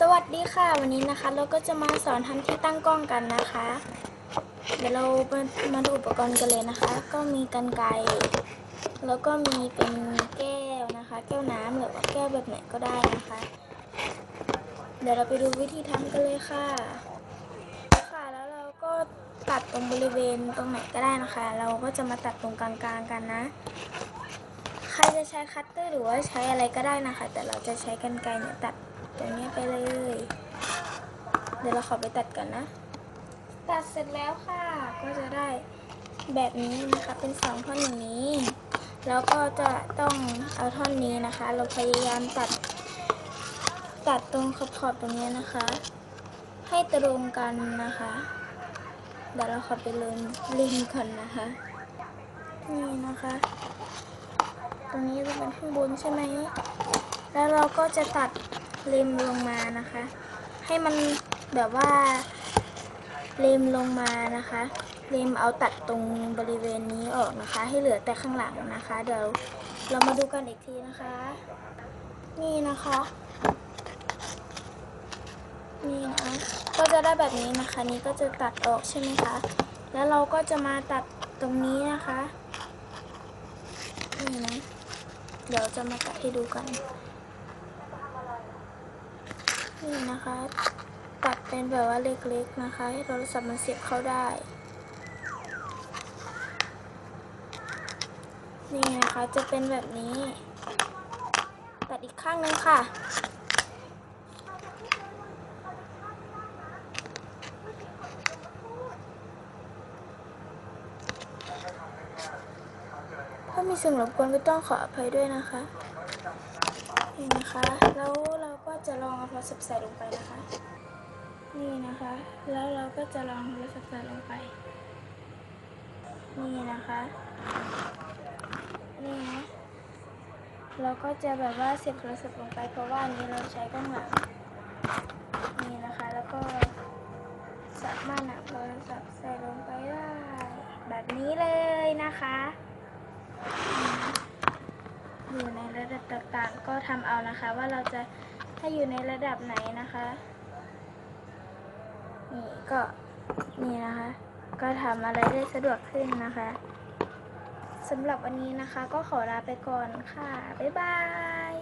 สวัสดีค่ะ วันนี้นะคะ เราก็จะมาสอนทำที่ตั้งกล้องกันนะคะ เดี๋ยวเรามามาดูอุปกรณ์กันเลยนะคะ ก็มีกันไกรแล้วก็มีเป็นแก้วนะคะ แก้วน้ำหรือว่าแก้วแบบไหนก็ได้นะคะ เดี๋ยวเราไปดูวิธีทำกันเลยค่ะ ค่ะแล้วเราก็ตัดตรงบริเวณตรงไหนก็ได้นะคะ เราก็จะมาตัดตรงกลางๆกันนะใครจะใช้คัตเตอร์หรือว่าใช้อะไรก็ได้นะคะ แต่เราจะใช้กันไกรเนี่ยตัด ตรงนี้ไปเลย เดี๋ยวเราขอไปตัดกันนะ ตัดเสร็จแล้วค่ะ ก็จะได้แบบนี้นะคะเป็นสองท่อนอย่างนี้ แล้วก็จะต้องเอาท่อนนี้นะคะ เราพยายามตัด ตัดตรงขอบๆตรงนี้นะคะ ให้ตรงกันนะคะ เดี๋ยวเราขอไปเลิมลิงก่อนนะคะนี่นะคะ ตรงนี้จะเป็นข้างบนใช่ไหม แล้วเราก็จะตัด เลมลงมานะคะ ให้มันแบบว่าเลมลงมานะคะ เลมเอาตัดตรงบริเวณนี้ออกนะคะ ให้เหลือแต่ข้างหลังนะคะ เดี๋ยวเรามาดูกันอีกทีนะคะ นี่นะคะ นี่นะก็จะได้แบบนี้นะคะ นี้ก็จะตัดออกใช่ไหมคะ แล้วเราก็จะมาตัดตรงนี้นะคะนี่นะเดี๋ยวจะมาตัดให้ดูกัน นี่นะคะ ตัดเป็นแบบว่าเล็กๆนะคะ ให้โทรศัพท์มันเสียบเข้าได้ นี่นะคะจะเป็นแบบนี้ ตัดอีกข้างหนึงค่ะถ้ามีเสิ่งรบกวนก็ต้องขออภัยด้วยนะคะ นี่นะคะ แล้ว จะลองเอาโทรศัพท์ใส่ลงไปนะคะ นี่นะคะ แล้วเราก็จะลองโทรศัพท์ใส่ลงไป นี่นะคะ นี่นะ เราก็จะแบบว่าเสียบโทรศัพท์ลงไป เพราะว่านนี้เราใช้กล้องหลังนี่นะคะ แล้วก็สามารถนำโทรศัพท์ใส่ลงไปได้แบบนี้เลยนะคะอยู่ในระดับต่างๆ ก็ทำเอานะคะว่าเราจะ ให้อยู่ในระดับไหนนะคะ นี่ก็นี่นะคะ ก็ทำอะไรได้สะดวกขึ้นนะคะสำหรับวันนี้นะคะ ก็ขอลาไปก่อนค่ะ บ๊ายบาย